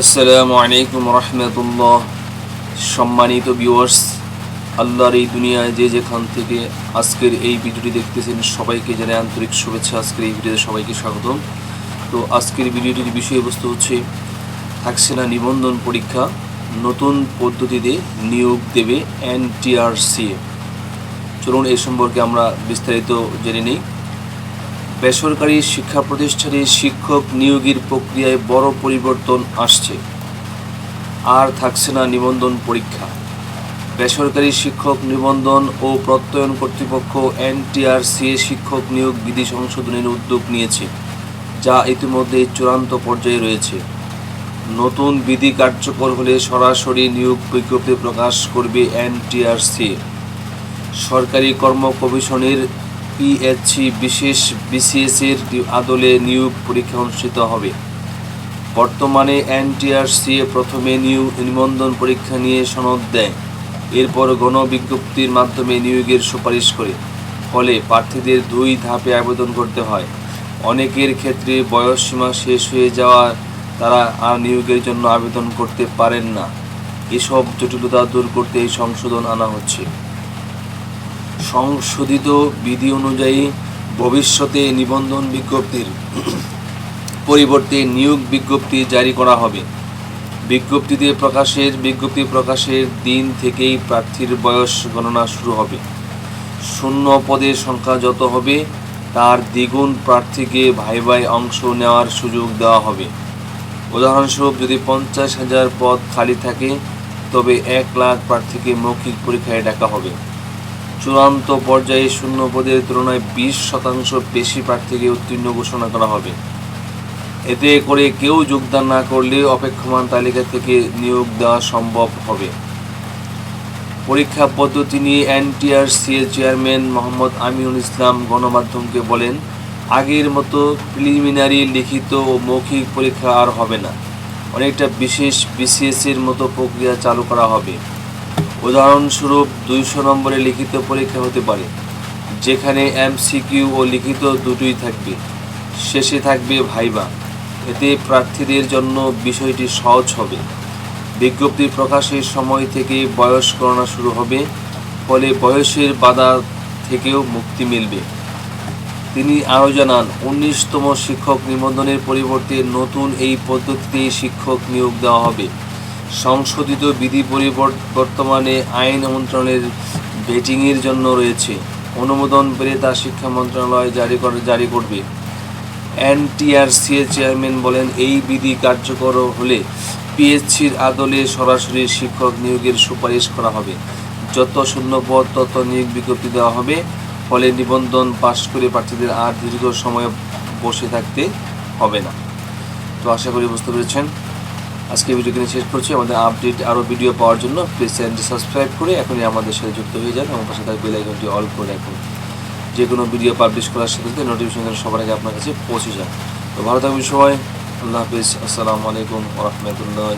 আসসালামু আলাইকুম রহমতুল্লাহ। সম্মানিত ভিউয়ার্স আল্লাহর এই দুনিয়ায় যে যেখান থেকে আজকের এই ভিডিওটি দেখতেছেন, সবাইকে জানাই আন্তরিক শুভেচ্ছা। আজকের এই ভিডিওতে সবাইকে স্বাগতম। তো আজকের ভিডিওটির বিষয়বস্তু হচ্ছে, থাকছে না নিবন্ধন পরীক্ষা, নতুন পদ্ধতিতে নিয়োগ দেবে এনটিআরসি। চলুন এই সম্পর্কে আমরা বিস্তারিত জেনে নিই। বেসরকারি শিক্ষা প্রতিষ্ঠানে শিক্ষক নিয়োগের প্রক্রিয়ায় বড় পরিবর্তন আসছে। আর থাকছে না নিবন্ধন পরীক্ষা। বেসরকারি শিক্ষক নিবন্ধন ও প্রত্যয়ন কর্তৃপক্ষ এনটিআরসি শিক্ষক নিয়োগ বিধি সংশোধনের উদ্যোগ নিয়েছে, যা ইতিমধ্যে চূড়ান্ত পর্যায়ে রয়েছে। নতুন বিধি কার্যকর হলে সরাসরি নিয়োগ বিজ্ঞপ্তি প্রকাশ করবে এনটিআরসি সরকারি কর্ম কমিশনের পিএইচসি বিশেষ বিসিএস এর আদলে নিয়োগ পরীক্ষা অনুষ্ঠিত হবে। বর্তমানে এনটিআরসি প্রথমে নিয়োগ নিবন্ধন পরীক্ষা নিয়ে সনদ দেয়। এরপর গণবিজ্ঞপ্তির মাধ্যমে নিয়োগের সুপারিশ করে। ফলে প্রার্থীদের দুই ধাপে আবেদন করতে হয়। অনেকের ক্ষেত্রে বয়সসীমা শেষ হয়ে যাওয়া তারা আর নিয়োগের জন্য আবেদন করতে পারেন না। এসব জটিলতা দূর করতে এই সংশোধন আনা হচ্ছে। সংশোধিত বিধি অনুযায়ী ভবিষ্যতে নিবন্ধন বিজ্ঞপ্তির পরিবর্তে নিয়োগ বিজ্ঞপ্তি জারি করা হবে। বিজ্ঞপ্তিতে প্রকাশের বিজ্ঞপ্তি প্রকাশের দিন থেকেই প্রার্থীর বয়স গণনা শুরু হবে। শূন্য পদের সংখ্যা যত হবে, তার দ্বিগুণ প্রার্থীকে ভাই ভাই অংশ নেওয়ার সুযোগ দেওয়া হবে। উদাহরণস্বরূপ, যদি পঞ্চাশ হাজার পদ খালি থাকে, তবে এক লাখ প্রার্থীকে মৌখিক পরীক্ষায় ডাকা হবে। চূড়ান্ত পর্যায়ে শূন্য পদের তুলনায় বিশ শতাংশ বেশি প্রার্থীকে উত্তীর্ণ ঘোষণা করা হবে। এতে করে কেউ যোগদান না করলে অপেক্ষমান তালিকা থেকে নিয়োগ দেওয়া সম্ভব হবে। পরীক্ষা পদ্ধতি নিয়ে এনটিআরসি এর চেয়ারম্যান মোহাম্মদ আমিনুল ইসলাম গণমাধ্যমকে বলেন, আগের মতো প্রিলিমিনারি, লিখিত ও মৌখিক পরীক্ষা আর হবে না। অনেকটা বিশেষ বিসিএস এর মতো প্রক্রিয়া চালু করা হবে। উদাহরণস্বরূপ দুইশো নম্বরে লিখিত পরীক্ষা হতে পারে, যেখানে এমসিকিউ ও লিখিত দুটোই থাকবে। শেষে থাকবে ভাইবা। এতে প্রার্থীদের জন্য বিষয়টি সহজ হবে। বিজ্ঞপ্তি প্রকাশের সময় থেকে বয়স গণনা শুরু হবে, ফলে বয়সের বাধা থেকেও মুক্তি মিলবে। তিনি আরও জানান, উনিশতম শিক্ষক নিবন্ধনের পরিবর্তে নতুন এই পদ্ধতিতে শিক্ষক নিয়োগ দেওয়া হবে। সংশোধিত বিধি বর্তমানে আইন মন্ত্রণালয়ের ভেটিংয়ের জন্য রয়েছে। অনুমোদন পেলে তা শিক্ষা মন্ত্রণালয় জারি করে, জারি করবে। এনটিআরসি এর চেয়ারম্যান বলেন, এই বিধি কার্যকর হলে পিএইচসির আদলে সরাসরি শিক্ষক নিয়োগের সুপারিশ করা হবে। যত শূন্য পদ, তত নিয়োগ বিজ্ঞপ্তি দেওয়া হবে। ফলে নিবন্ধন পাশ করে প্রার্থীদের আর দীর্ঘ সময় বসে থাকতে হবে না। তো আশা করি বুঝতে পেরেছেন। আজকে ভিডিও কিনে শেষ করছি। আমাদের আপডেট আরও ভিডিও পাওয়ার জন্য প্লিজ চ্যানেলটি সাবস্ক্রাইব করে এখনই আমাদের সাথে যুক্ত হয়ে যান এবং পাশে থাকবে বেল অল করে রাখুন। যে কোনো ভিডিও পাবলিশ করার সাথে সাথে নোটিফিকেশন সবার আগে আপনার কাছে পৌঁছে যান তো ভালো থাকবেন সবাই। আল্লাহ হাফিজ। আসসালামু আলাইকুম রহমতুল্লাহ